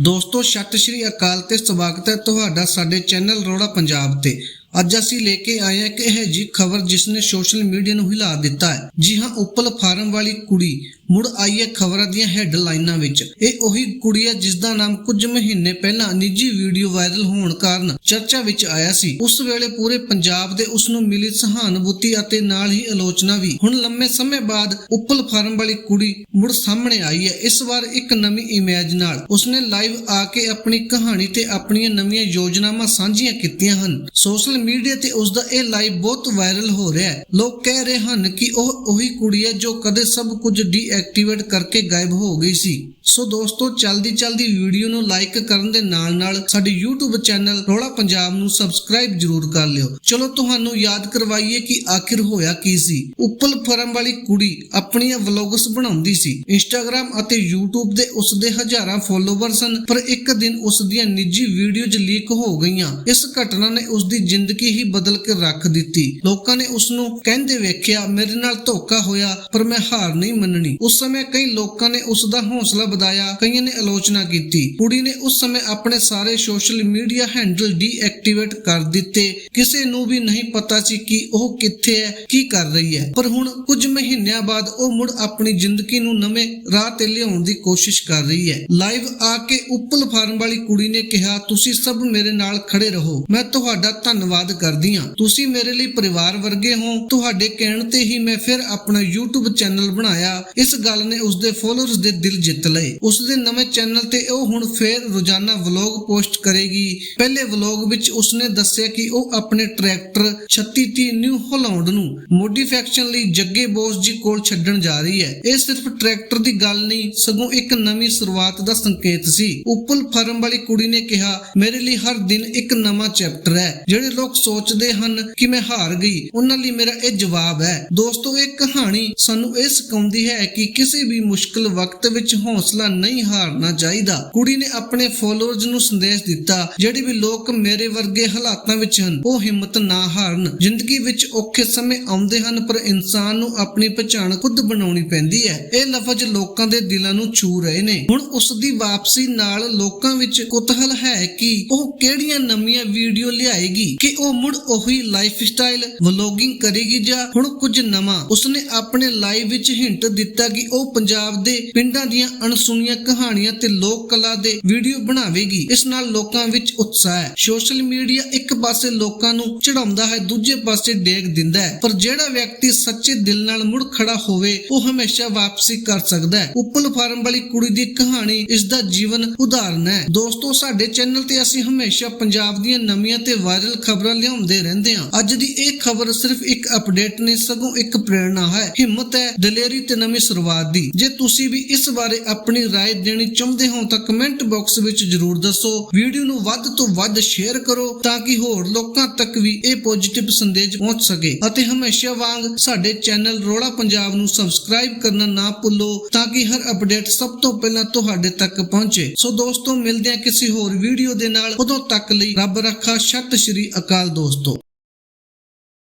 ਦੋਸਤੋ ਸਤਿ ਸ਼੍ਰੀ ਅਕਾਲ ਤੇ ਸਵਾਗਤ ਹੈ ਤੁਹਾਡਾ ਸਾਡੇ ਚੈਨਲ ਰੋੜਾ ਪੰਜਾਬ ਤੇ। ਅੱਜ ਅਸੀਂ ਲੈ ਕੇ ਆਏ ਹਾਂ ਇੱਕ ਇਹ ਜੀ ਖਬਰ ਜਿਸ ਨੇ ਸੋਸ਼ਲ ਮੀਡੀਆ ਨੂੰ ਹਿਲਾ ਦਿੱਤਾ ਹੈ। ਜੀ ਹਾਂ, ਉੱਪਲ ਫਾਰਮ ਵਾਲੀ ਕੁੜੀ ਮੁੜ ਆਈ ਹੈ ਖਬਰਾਂ ਦੀਆਂ ਹੈਡਲਾਈਨਾਂ ਵਿੱਚ। ਇਹ ਉਹੀ ਕੁੜੀ ਹੈ ਜਿਸ ਦਾ ਨਾਮ ਕੁਝ ਮਹੀਨੇ ਪਹਿਲਾਂ ਨਿੱਜੀ ਵੀਡੀਓ ਵਾਇਰਲ ਹੋਣ ਕਾਰਨ ਚਰਚਾ ਵਿੱਚ ਆਇਆ ਸੀ। ਉਸ ਵੇਲੇ ਪੂਰੇ ਪੰਜਾਬ ਦੇ ਉਸ ਨੂੰ ਮਿਲੀ ਸਹਾਨੁਭੂਤੀ ਅਤੇ ਨਾਲ ਹੀ ਆਲੋਚਨਾ ਵੀ। ਹੁਣ ਲੰਮੇ ਸਮੇਂ ਬਾਅਦ ਉੱਪਲ ਫਾਰਮ ਵਾਲੀ ਕੁੜੀ ਮੁੜ ਸਾਹਮਣੇ ਆਈ ਹੈ। ਇਸ ਵਾਰ ਇੱਕ ਨਵੀਂ ਇਮੇਜ ਨਾਲ ਉਸਨੇ ਲਾਈਵ ਆ ਕੇ ਆਪਣੀ ਕਹਾਣੀ ਤੇ ਆਪਣੀਆਂ ਨਵੀਆਂ ਯੋਜਨਾਵਾਂ ਸਾਂਝੀਆਂ ਕੀਤੀਆਂ ਹਨ। ਸੋਸ਼ਲ ਮੀਡੀਆ ਤੇ ਉਸ ਦਾ ਇਹ ਲਾਈਵ ਬਹੁਤ ਵਾਇਰਲ ਹੋ ਰਿਹਾ ਹੈ। ਲੋਕ ਕਹਿ ਰਹੇ ਹਨ ਕਿ ਉਹ ਉਹੀ ਕੁੜੀ ਹੈ ਜੋ ਕਦੇ ਸਭ ਕੁਝ ਡੀਐਕਟੀਵੇਟ ਕਰਕੇ ਗਾਇਬ ਹੋ ਗਈ ਸੀ। ਸੋ ਦੋਸਤੋ, ਚਲਦੀ ਚਲਦੀ ਵੀਡੀਓ ਨੂੰ ਲਾਈਕ ਕਰਨ ਦੇ ਨਾਲ ਨਾਲ ਸਾਡੀ YouTube ਚੈਨਲ ਰੋਲਾ ਪੰਜਾਬ ਨੂੰ ਸਬਸਕ੍ਰਾਈਬ ਜਰੂਰ ਕਰ ਲਿਓ। ਚਲੋ, ਤੁਹਾਨੂੰ ਯਾਦ ਕਰਵਾਈਏ ਕਿ ਆਖਿਰ ਹੋਇਆ ਕੀ ਸੀ। ਉੱਪਲ ਫਰਮ ਵਾਲੀ ਕੁੜੀ ਆਪਣੀਆਂ ਵਲੌਗਸ ਬਣਾਉਂਦੀ ਸੀ। Instagram ਅਤੇ YouTube ਦੇ ਉਸ ਦੇ ਹਜ਼ਾਰਾਂ ਫੋਲੋਵਰ ਸਨ ਪਰ ਇੱਕ ਦਿਨ ਉਸ ਦੀਆਂ ਨਿੱਜੀ ਵੀਡੀਓਜ਼ ਲੀਕ ਹੋ ਗਈਆਂ। ਇਸ ਘਟਨਾ ਨੇ ਉਸ ਦੀ ਜ਼ਿੰਦਗੀ ਹੀ ਬਦਲ ਕੇ ਰੱਖ ਦਿੱਤੀ। ਲੋਕਾਂ ਨੇ ਉਸ ਨੂੰ ਕਹਿੰਦੇ ਵੇਖਿਆ, ਮੇਰੇ ਨਾਲ ਧੋਖਾ ਹੋਇਆ, ਪਰ ਮੈਂ ਹਾਰ ਨਹੀਂ ਮੰਨਣੀ। ਉਸ ਸਮੇਂ ਕਈ ਲੋਕਾਂ ਨੇ ਉਸ ਦਾ ਹੌਸਲਾ ਵਧਾਇਆ, ਕਈਆਂ ਨੇ ਆਲੋਚਨਾ ਕੀਤੀ। ਕੁੜੀ ਨੇ ਉਸ ਸਮੇਂ ਆਪਣੇ ਸਾਰੇ ਸੋਸ਼ਲ ਮੀਡੀਆ ਹੈਂਡਲ ਡੀਐਕਟੀਵੇਟ ਕਰ ਦਿੱਤੇ। ਕਿਸੇ ਨੂੰ ਵੀ ਨਹੀਂ ਪਤਾ ਸੀ ਕਿ ਉਹ ਕਿੱਥੇ ਹੈ, ਕੀ ਕਰ ਰਹੀ ਹੈ। ਪਰ ਹੁਣ ਕੁਝ ਮਹੀਨਿਆਂ ਬਾਅਦ ਉਹ ਮੁੜ ਆਪਣੀ ਜ਼ਿੰਦਗੀ ਨੂੰ ਨਵੇਂ ਰਾਹ ਤੇ ਲਿਆਉਣ ਦੀ ਕੋਸ਼ਿਸ਼ ਕਰ ਰਹੀ ਹੈ। ਲਾਈਵ ਆ ਕੇ ਉੱਪਲ ਫਾਰਮ ਵਾਲੀ ਕੁੜੀ ਨੇ ਕਿਹਾ, ਤੁਸੀਂ ਸਭ ਮੇਰੇ ਨਾਲ ਖੜੇ ਰਹੋ। ਮੈਂ ਤੁਹਾਡਾ ਧੰਨਵਾਦ ਕਰਦੀ ਹਾਂ। ਤੁਸੀਂ ਮੇਰੇ ਲਈ ਪਰਿਵਾਰ ਵਰਗੇ ਹੋ। ਤੁਹਾਡੇ ਕਹਿਣ ਤੇ ਹੀ ਮੈਂ ਫਿਰ ਆਪਣਾ YouTube ਚੈਨਲ ਬਣਾਇਆ। ਇਸ ਗੱਲ ਨੇ ਉਸ ਦੇ ਫੋਲੋਅਰਸ ਦੇ ਦਿਲ ਜਿੱਤ ਲਏ। ਉਸ ਦੇ ਨਵੇਂ ਚੈਨਲ ਤੇ ਉਹ ਹੁਣ ਫੇਰ ਰੋਜ਼ਾਨਾ ਵਲੌਗ ਪੋਸਟ ਕਰੇਗੀ। ਪਹਿਲੇ ਵਲੌਗ ਵਿੱਚ ਉਸਨੇ ਦੱਸਿਆ ਕਿ ਉਹ ਆਪਣੇ ਟਰੈਕਟਰ 3630 ਨਿਊ ਹਾਲੈਂਡ ਨੂੰ ਮੋਡੀਫਿਕੇਸ਼ਨ ਲਈ ਜੱਗੇ ਬੋਸ ਜੀ ਕੋਲ ਛੱਡਣ ਜਾ ਰਹੀ ਹੈ। ਇਹ ਸਿਰਫ ਟਰੈਕਟਰ ਦੀ ਗੱਲ ਨਹੀਂ, ਸਗੋਂ ਇੱਕ ਨਵੀਂ ਸ਼ੁਰੂਆਤ ਦਾ ਸੰਕੇਤ ਸੀ। ਉਪਲ ਫਰਮ ਵਾਲੀ ਕੁੜੀ ਨੇ ਕਿਹਾ, ਮੇਰੇ ਲਈ ਹਰ ਦਿਨ ਇੱਕ ਨਵਾਂ ਚੈਪਟਰ ਹੈ। ਜਿਹੜੇ ਲੋਕ ਸੋਚਦੇ ਹਨ ਕਿ ਮੈਂ ਹਾਰ ਗਈ, ਉਹਨਾਂ ਲਈ ਮੇਰਾ ਇਹ ਜਵਾਬ ਹੈ। ਦੋਸਤੋ, ਇਹ ਕਹਾਣੀ ਸਾਨੂੰ ਇਹ ਸਿਖਾਉਂਦੀ ਹੈ ਕਿ ਕਿਸੇ ਵੀ ਮੁਸ਼ਕਲ ਵਕਤ ਵਿੱਚ ਹੌਸਲਾ ਨਹੀਂ ਹਾਰਨਾ ਚਾਹੀਦਾ। ਕੁੜੀ ਨੇ ਆਪਣੇ ਫੋਲੋਅਰਸ ਨੂੰ ਸੰਦੇਸ਼ ਦਿੱਤਾ, ਜਿਹੜੇ ਵੀ ਲੋਕ ਮੇਰੇ ਵਰਗੇ ਹਾਲਾਤਾਂ ਵਿੱਚ ਹਨ, ਉਹ ਹਿੰਮਤ ਨਾ ਹਾਰਨ। ਜ਼ਿੰਦਗੀ ਵਿੱਚ ਔਖੇ ਸਮੇਂ ਆਉਂਦੇ ਹਨ, ਪਰ ਇਨਸਾਨ ਨੂੰ ਆਪਣੀ ਪਛਾਣ ਖੁਦ ਬਣਾਉਣੀ ਪੈਂਦੀ ਹੈ। ਇਹ ਲਫ਼ਜ਼ ਲੋਕਾਂ ਦੇ ਦਿਲਾਂ ਨੂੰ ਛੂ ਰਹੇ ਨੇ। ਹੁਣ ਉਸ ਦੀ ਵਾਪਸੀ ਨਾਲ ਲੋਕਾਂ ਵਿੱਚ ਕੁਤਹਲ ਹੈ ਕਿ ਉਹ ਕਿਹੜੀਆਂ ਨਵੀਆਂ ਵੀਡੀਓ ਲਿਆਏਗੀ? ਕਿ ਉਹ ਮੁੜ ਉਹੀ ਲਾਈਫ ਸਟਾਈਲ ਵਲੋਗਿੰਗ ਕਰੇਗੀ ਜਾਂ ਹੁਣ ਕੁਝ ਨਵਾਂ? ਉਸਨੇ ਆਪਣੇ ਲਾਈਵ ਵਿੱਚ ਹਿੰਟ ਦਿੱਤਾ ਕਿ ਉਹ ਪੰਜਾਬ ਦੇ ਪਿੰਡਾਂ ਦੀਆਂ ਅਣਸੁਣੀਆਂ ਕਹਾਣੀਆਂ ਤੇ ਲੋਕ ਕਲਾ ਦੇ ਵੀਡੀਓ ਬਣਾਵੇਗੀ। ਇਸ ਨਾਲ ਲੋਕਾਂ ਵਿੱਚ ਉਤਸ਼ਾਹ ਹੈ। ਸੋਸ਼ਲ ਮੀਡੀਆ ਇੱਕ ਪਾਸੇ ਲੋਕਾਂ ਨੂੰ ਚੜਾਉਂਦਾ ਹੈ, ਦੂਜੇ ਪਾਸੇ ਡੇਗ ਦਿੰਦਾ ਹੈ। ਪਰ ਜਿਹੜਾ ਵਿਅਕਤੀ ਸੱਚੇ ਦਿਲ ਨਾਲ ਮੁੜ ਖੜਾ ਹੋਵੇ, ਉਹ ਹਮੇਸ਼ਾ ਵਾਪਸੀ ਕਰ ਸਕਦਾ ਹੈ। ਉੱਪਲ ਫਾਰਮ ਵਾਲੀ ਕੁੜੀ ਦੀ ਕਹਾਣੀ ਇਸ ਦਾ ਜੀਵਨ ਉਦਾਹਰਨ ਹੈ। ਦੋਸਤੋ, ਸਾਡੇ ਚੈਨਲ ਤੇ ਅਸੀਂ ਹਮੇਸ਼ਾ ਪੰਜਾਬ ਦੀਆਂ ਨਵੀਆਂ ਤੇ ਵਾਇਰਲ ਖਬਰਾਂ ਲਿਆਉਂਦੇ ਰਹਿੰਦੇ ਹਾਂ। ਅੱਜ ਦੀ ਇਹ ਖਬਰ ਸਿਰਫ ਇੱਕ ਅਪਡੇਟ ਨਹੀਂ, ਸਗੋਂ ਇੱਕ ਪ੍ਰੇਰਣਾ ਹੈ। ਹਿੰਮਤ ਹੈ, ਦਲੇਰੀ ਤੇ ਨਵੀਂ ਸ਼ੁਰੂਆਤ ਦੀ ਜੇ ਤੁਸੀਂ ਵੀ ਇਸ ਬਾਰੇ ਆਪਣੀ رائے ਦੇਣੀ ਚਾਹੁੰਦੇ ਹੋ ਤਾਂ ਕਮੈਂਟ ਬਾਕਸ ਵਿੱਚ ਜਰੂਰ ਦੱਸੋ ਵੀਡੀਓ ਨੂੰ ਵੱਧ ਤੋਂ ਵੱਧ ਸ਼ੇਅਰ ਕਰੋ ਤਾਂ ਕਿ ਹੋਰ ਲੋਕਾਂ ਤੱਕ ਵੀ ਇਹ ਪੋਜ਼ਿਟਿਵ ਸੰਦੇਸ਼ ਪਹੁੰਚ ਸਕੇ ਅਤੇ ਹਮੇਸ਼ਾ ਵਾਂਗ ਸਾਡੇ ਚੈਨਲ ਰੋੜਾ ਪੰਜਾਬ ਨੂੰ ਸਬਸਕ੍ਰਾਈਬ ਕਰਨਾ ਨਾ ਭੁੱਲੋ ਤਾਂ ਕਿ ਹਰ ਅਪਡੇਟ ਸਭ ਤੋਂ ਪਹਿਲਾਂ ਤੁਹਾਡੇ ਤੱਕ ਪਹੁੰਚੇ ਸੋ ਦੋਸਤੋ ਮਿਲਦੇ ਹਾਂ ਕਿਸੇ ਹੋਰ ਵੀਡੀਓ ਦੇ ਨਾਲ ਉਦੋਂ ਤੱਕ ਲਈ ਰੱਬ ਰੱਖਾ ਸਤਿ ਸ਼੍ਰੀ ਅਕਾਲ ਦੋਸਤੋ